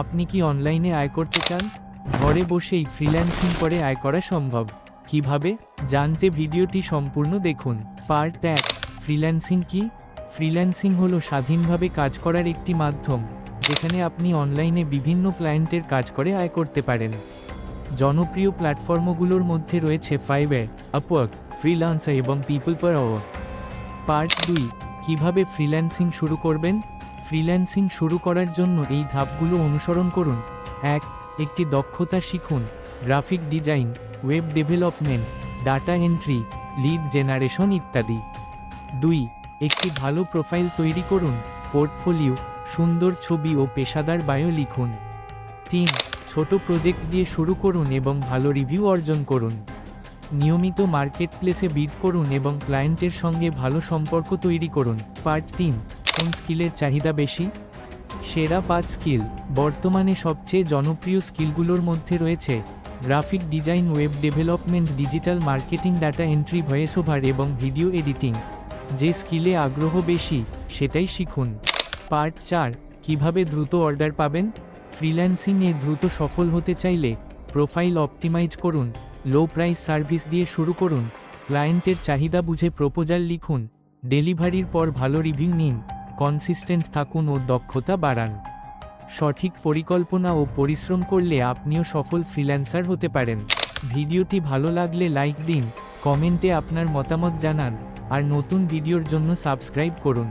আপনি কি অনলাইনে আয় করতে চান? ঘরে বসেই ফ্রিল্যান্সিং করে আয় করা সম্ভব। কীভাবে? জানতে ভিডিওটি সম্পূর্ণ দেখুন। পার্ট এক ফ্রিল্যান্সিং কি? ফ্রিল্যান্সিং হলো স্বাধীনভাবে কাজ করার একটি মাধ্যম, যেখানে আপনি অনলাইনে বিভিন্ন ক্লায়েন্টের কাজ করে আয় করতে পারেন। জনপ্রিয় প্ল্যাটফর্মগুলোর মধ্যে রয়েছে ফাইবার আপওয়ার্ক ফ্রিল্যান্সার এবং পিপল পার আওয়ার পার্ট দুই, কীভাবে ফ্রিল্যান্সিং শুরু করবেন? ফ্রিল্যান্সিং শুরু করার জন্য এই ধাপগুলো অনুসরণ করুন। এক, একটি দক্ষতা শিখুন। Graphic design, web development, data entry, lead generation ইত্যাদি। দুই, একটি ভালো প্রোফাইল তৈরি করুন। পোর্টফোলিও, সুন্দর ছবি ও পেশাদার বায়ো লিখুন। তিন, ছোট প্রজেক্ট দিয়ে শুরু করুন এবং ভালো রিভিউ অর্জন করুন। নিয়মিত মার্কেট প্লেসে বিড করুন এবং ক্লায়েন্টের সঙ্গে ভালো সম্পর্ক তৈরি করুন। পার্ট তিন কোন স্কিলের চাহিদা বেশি? সেরা পাঁচ স্কিল। বর্তমানে সবচেয়ে জনপ্রিয় স্কিলগুলোর মধ্যে রয়েছে graphic design, web development, digital marketing, data entry, voice over এবং ভিডিও এডিটিং। যে স্কিলে আগ্রহ বেশি, সেটাই শিখুন। পার্ট চার, কীভাবে দ্রুত অর্ডার পাবেন? ফ্রিল্যান্সিংয়ে দ্রুত সফল হতে চাইলে প্রোফাইল অপটিমাইজ করুন, লো প্রাইস সার্ভিস দিয়ে শুরু করুন, ক্লায়েন্টের চাহিদা বুঝে প্রপোজাল লিখুন, ডেলিভারির পর ভালো রিভিউ নিন। কনসিস্টেন্ট থাকুন ও দক্ষতা বাড়ান। সঠিক পরিকল্পনা ও পরিশ্রম করলে আপনিও সফল ফ্রিল্যান্সার হতে পারেন। ভিডিওটি ভালো লাগলে লাইক দিন কমেন্টে আপনার মতামত জানান, আর নতুন ভিডিওর জন্য সাবস্ক্রাইব করুন।